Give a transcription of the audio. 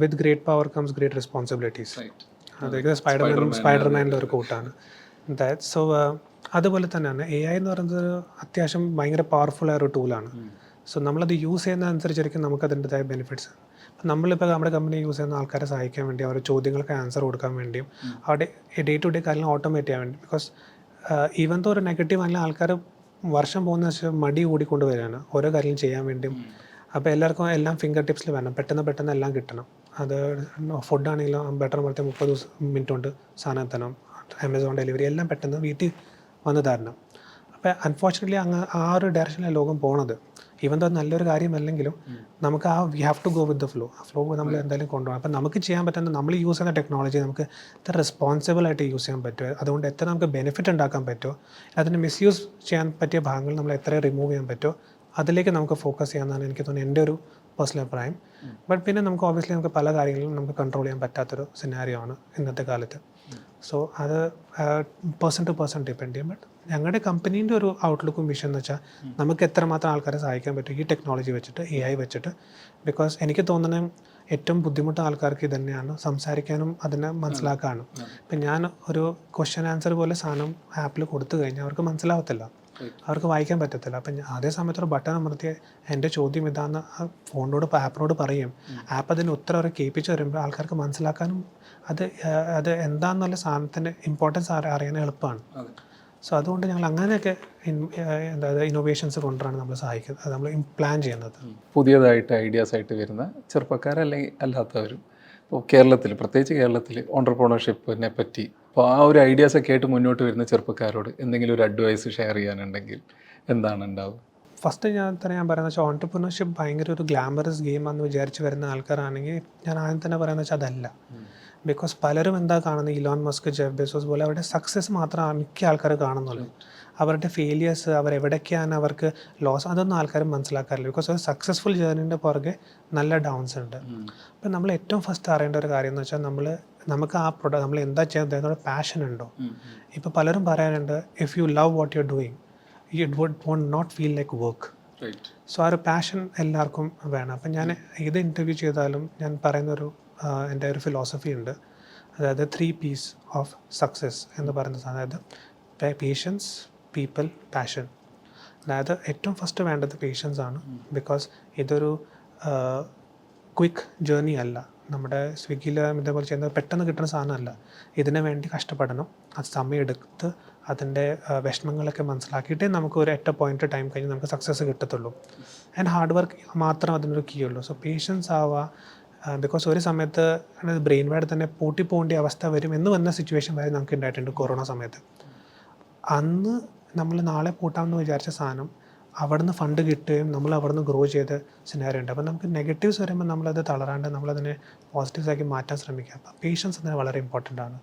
With great power comes great responsibilities അതായത് Spiderman സ്പൈഡർമാനിന്റെ ഒരു കൂട്ടാണ് ദാറ്റ് സോ അതുപോലെ തന്നെയാണ് എ ഐ എന്ന് പറയുന്നത് അത്യാവശ്യം ഭയങ്കര പവർഫുൾ ആയ ഒരു ടൂളാണ് സോ നമ്മളത് യൂസ് ചെയ്യുന്ന ചെയ്യുന്നതനുസരിച്ചായിരിക്കും നമുക്ക് അതിന്റെതായ ബെനിഫിറ്റ്സ് നമ്മളിപ്പോൾ നമ്മുടെ കമ്പനി യൂസ് ചെയ്യുന്ന ആൾക്കാരെ സഹായിക്കാൻ വേണ്ടി അവരുടെ ചോദ്യങ്ങൾക്ക് ആൻസർ കൊടുക്കാൻ വേണ്ടിയും അവരുടെ ഡേ ടു ഡേ കാര്യങ്ങൾ ഓട്ടോമേറ്റ് ചെയ്യാൻ വേണ്ടി ബിക്കോസ് ഈവൻ തോ ഒരു നെഗറ്റീവ് അല്ലെങ്കിൽ ആൾക്കാർ വർഷം പോകുന്ന വെച്ചാൽ മടി കൂടിക്കൊണ്ട് വരികയാണ്. ഓരോ കാര്യം ചെയ്യാൻ വേണ്ടിയും. അപ്പോൾ എല്ലാവർക്കും എല്ലാം ഫിംഗർ ടിപ്സിൽ വരണം. പെട്ടെന്ന് പെട്ടെന്ന് എല്ലാം കിട്ടണം. അത് ഫുഡാണെങ്കിലും ബെറ്റർ പോലത്തെ മുപ്പത് ദിവസം മിനിറ്റ് കൊണ്ട് സാധനം എത്തണം. ആമസോൺ ഡെലിവറി എല്ലാം പെട്ടെന്ന് വീട്ടിൽ വന്ന് തരണം. അപ്പോൾ അൺഫോർച്ചുനേറ്റ്ലി അങ്ങ് ആ ഒരു ഡയറക്ഷനിലാണ് ലോകം പോണത്. ഈവൻ തോ നല്ലൊരു കാര്യമല്ലെങ്കിലും നമുക്ക് ആ we have to go with the flow ആ ഫ്ലോ നമ്മൾ എന്തായാലും കൊണ്ടുപോകണം. അപ്പം നമുക്ക് ചെയ്യാൻ പറ്റുന്ന നമ്മൾ യൂസ് ചെയ്യുന്ന ടെക്നോളജി നമുക്ക് എത്ര റെസ്പോൺസിബിൾ ആയിട്ട് യൂസ് ചെയ്യാൻ പറ്റുമോ? അതുകൊണ്ട് എത്ര നമുക്ക് ബെനിഫിറ്റ് ഉണ്ടാക്കാൻ പറ്റുമോ? അതിന് മിസ്യൂസ് ചെയ്യാൻ പറ്റിയ ഭാഗങ്ങൾ നമ്മൾ എത്ര റിമൂവ് ചെയ്യാൻ പറ്റുമോ? അതിലേക്ക് നമുക്ക് ഫോക്കസ് ചെയ്യാമെന്നാണ് എനിക്ക് തോന്നുന്നത് എന്റെ ഒരു പേഴ്സണൽ അഭിപ്രായം. ബട്ട് പിന്നെ നമുക്ക് ഓബിയസ്ലി നമുക്ക് പല കാര്യങ്ങളും നമുക്ക് കൺട്രോൾ ചെയ്യാൻ പറ്റാത്തൊരു സിനാരിയോ ആണ് ഇന്നത്തെ കാലത്ത്. സോ അത് പേഴ്സൺ ടു പേഴ്സൺ ഡിപ്പെൻഡ് ചെയ്യും. ബട്ട് ഞങ്ങളുടെ കമ്പനീന്റെ ഒരു ഔട്ട്ലുക്കും വിഷയം എന്ന് വെച്ചാൽ നമുക്ക് എത്രമാത്രം ആൾക്കാരെ സഹായിക്കാൻ പറ്റും ഈ ടെക്നോളജി വെച്ചിട്ട് എ ഐ വെച്ചിട്ട്? ബിക്കോസ് എനിക്ക് തോന്നുന്നത് ഏറ്റവും ബുദ്ധിമുട്ട് ആൾക്കാർക്ക് ഇതന്നെയാണ്. തന്നെയാണ് സംസാരിക്കാനും അതിനെ മനസ്സിലാക്കാനും. ഇപ്പം ഞാൻ ഒരു ക്വസ്റ്റ്യൻ ആൻസർ പോലെ സാധനം ആപ്പിൽ കൊടുത്തു കഴിഞ്ഞാൽ അവർക്ക് മനസ്സിലാവത്തില്ല. അവർക്ക് വായിക്കാൻ പറ്റത്തില്ല. അപ്പം അതേ സമയത്ത് ഒരു ബട്ടൺ അമർത്തിയ എന്റെ ചോദ്യം ഇതാന്ന് ആ ഫോണിനോട് ആപ്പിനോട് പറയും. ആപ്പ് അതിന് ഉത്തരം അവരെ കേൾപ്പിച്ച് വരുമ്പോൾ ആൾക്കാർക്ക് മനസ്സിലാക്കാനും അത് അത് എന്താണെന്നുള്ള സാധനത്തിന്റെ ഇമ്പോർട്ടൻസ് അറിയാൻ എളുപ്പമാണ്. സോ അതുകൊണ്ട് ഞങ്ങൾ അങ്ങനെയൊക്കെ എന്താ ഇന്നോവേഷൻസ് കൊണ്ടാണ് നമ്മൾ സഹായിക്കുന്നത്. നമ്മൾ പ്ലാൻ ചെയ്യുന്നത്. പുതിയതായിട്ട് ഐഡിയാസ് ആയിട്ട് വരുന്ന ചെറുപ്പക്കാരല്ലെങ്കിൽ അല്ലാത്തവരും. ഇപ്പോൾ കേരളത്തിൽ പ്രത്യേകിച്ച് കേരളത്തിൽ ഓണ്ടർപ്രണർഷിപ്പിനെ പറ്റി അപ്പോൾ ആ ഒരു ഐഡിയാസ് കേട്ട് മുന്നോട്ട് വരുന്ന ചെറുപ്പക്കാരോട് എന്തെങ്കിലും ഒരു അഡ്വൈസ് ഷെയർ ചെയ്യാനുണ്ടെങ്കിൽ എന്താണ് ഉണ്ടാവുക? ഫസ്റ്റ് ഞാൻ തന്നെ ഞാൻ പറയുന്നത് വെച്ചാൽ ഓൺടർപ്രണർഷിപ്പ് ഭയങ്കര ഒരു ഗ്ലാമറസ് ഗെയിമാണെന്ന് വിചാരിച്ച് വരുന്ന ആൾക്കാരാണെങ്കിൽ ഞാൻ ആദ്യം തന്നെ പറയുന്നത് വെച്ചാൽ അതല്ല. ബിക്കോസ് പലരും എന്താ കാണുന്നത് ഇലോൺ മസ്ക് ജെഫ് ബെസോസ് പോലെ അവരുടെ സക്സസ് മാത്രം മിക്ക ആൾക്കാർ കാണുന്നുള്ളൂ. അവരുടെ ഫെയിലിയേഴ്സ് അവർ അവരെവിടേക്കാണ് അവർക്ക് ലോസ് അതൊന്നും ആൾക്കാർ മനസ്സിലാക്കാറില്ല. ബിക്കോസ് ഒരു സക്സസ്ഫുൾ ജേർണിന്റെ പുറകെ നല്ല ഡൗൺസ് ഉണ്ട്. അപ്പം നമ്മൾ ഏറ്റവും ഫസ്റ്റ് അറിയേണ്ട ഒരു കാര്യം എന്ന് വെച്ചാൽ നമ്മൾ നമുക്ക് ആ പ്രൊഡക്റ്റ് നമ്മൾ എന്താ ചെയ്യുന്നത് അതിനോട് പാഷൻ ഉണ്ടോ? ഇപ്പോൾ പലരും പറയാനുണ്ട് if you love what you doing you would won't not feel like work so ആ ഒരു പാഷൻ എല്ലാവർക്കും വേണം. അപ്പം ഞാൻ ഏത് ഇന്റർവ്യൂ ചെയ്താലും ഞാൻ പറയുന്നൊരു എന്റെ ഒരു ഫിലോസഫി ഉണ്ട്. അതായത് ത്രീ പീസ് ഓഫ് സക്സസ് എന്ന് പറയുന്ന സാധനം. അതായത് പേഷ്യൻസ് പീപ്പിൾ പാഷൻ അതായത് ഏറ്റവും ഫസ്റ്റ് വേണ്ടത് പേഷ്യൻസ് ആണ്. ബിക്കോസ് ഇതൊരു ക്വിക്ക് ജേർണി അല്ല. നമ്മുടെ സ്വിഗ്ഗിയിൽ ഇതേപോലെ ചെയ്യുന്നത് പെട്ടെന്ന് കിട്ടുന്ന സാധനമല്ല ഇതിനു വേണ്ടി കഷ്ടപ്പെടണം. അത് സമയമെടുത്ത് അതിന്റെ വിഷമങ്ങളൊക്കെ മനസ്സിലാക്കിയിട്ടേ നമുക്ക് ഒരു എട്ട് പോയിന്റ് ടൈം കഴിഞ്ഞ് നമുക്ക് സക്സസ് കിട്ടത്തുള്ളൂ. ആൻഡ് ഹാർഡ് വർക്ക് മാത്രം അതിനൊരു കീ ഉള്ളൂ. സോ പേഷ്യൻസ് ആവുക ബിക്കോസ് ഒരു സമയത്ത് ബ്രെയിൻ വേഡ് തന്നെ പൂട്ടി പോകേണ്ട അവസ്ഥ വരും എന്ന് വന്ന സിറ്റുവേഷൻ വരെ നമുക്ക് ഉണ്ടായിട്ടുണ്ട് കൊറോണ സമയത്ത്. അന്ന് നമ്മൾ നാളെ പൂട്ടാമെന്ന് വിചാരിച്ച സാധനം അവിടുന്ന് ഫണ്ട് കിട്ടുകയും നമ്മൾ അവിടുന്ന് ഗ്രോ ചെയ്ത് സിനാരി ഉണ്ട്. അപ്പോൾ നമുക്ക് നെഗറ്റീവ്സ് വരുമ്പോൾ നമ്മളത് തളരാണ്ട് നമ്മളതിനെ പോസിറ്റീവ്സ് ആക്കി മാറ്റാൻ ശ്രമിക്കുക. അപ്പോൾ പേഷ്യൻസ് അതിന് വളരെ ഇമ്പോർട്ടന്റ് ആണ്.